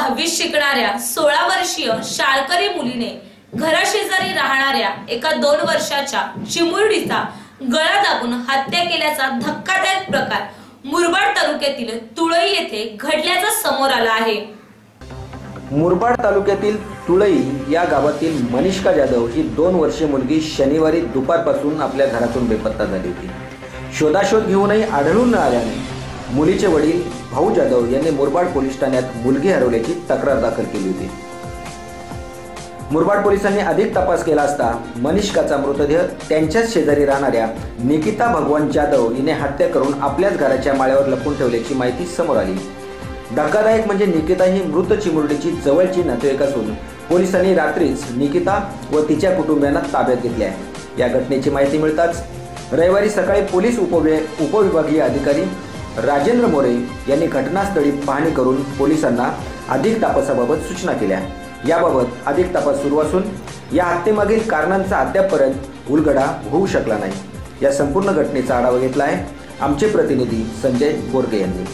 दहावीत शिकणाऱ्या सोळा वर्षीय शाळकरी मुलीने घराशेजारी राहणाऱ्या एका दोन वर्षाच्या चिमुरडीचा गळा दाबून हत्या केल्याचा धक्कादायक प्रकार मुरबाड तालुक्यातील तुळई येथे घडल्याचा समोर आला आहे. मुरबाड तालुक्यातील तुळई या गावातील मनिष्का जाधव ही दोन वर्षीय मुलगी शनिवारी दुपारपासून आपल्या घरातून बेपत्ता झाली होती. शोधाशोध घेऊनही आढळून न आल्याने मुलीचे वडील भाऊ जाधव यांनी मुरबाड पोलीस ठाण्यात मुलगी हरवल्याची तक्रार दाखल केली होती. मुरबाड पोलिसांनी अधिक तपास केला असता मनिष्काचा मृतदेह त्यांच्याच शेजारी राहणाऱ्या निकिता भगवान जाधव हिने हत्या करून आपल्याच घराच्या माळ्यावर लपून ठेवल्याची माहिती समोर आली. धक्कादायक म्हणजे निकिता ही मृत चिमुरडीची जवळची नातेवाईक असून पोलिसांनी रात्रीच निकिता व तिच्या कुटुंबियांना ताब्यात घेतले आहे. या घटनेची माहिती मिळताच रविवारी सकाळी पोलीस उपवि उपविभागीय अधिकारी राजेंद्र मोरे यांनी घटनास्थळी पाहणी करून पोलिसांना अधिक तपासाबाबत सूचना केल्या. याबाबत अधिक तपास सुरू असून या हत्येमागील कारणांचा अद्यापपर्यंत उलगडा होऊ शकला नाही. या संपूर्ण घटनेचा आढावा घेतला आहे आमचे प्रतिनिधी संजय बोरगे यांनी.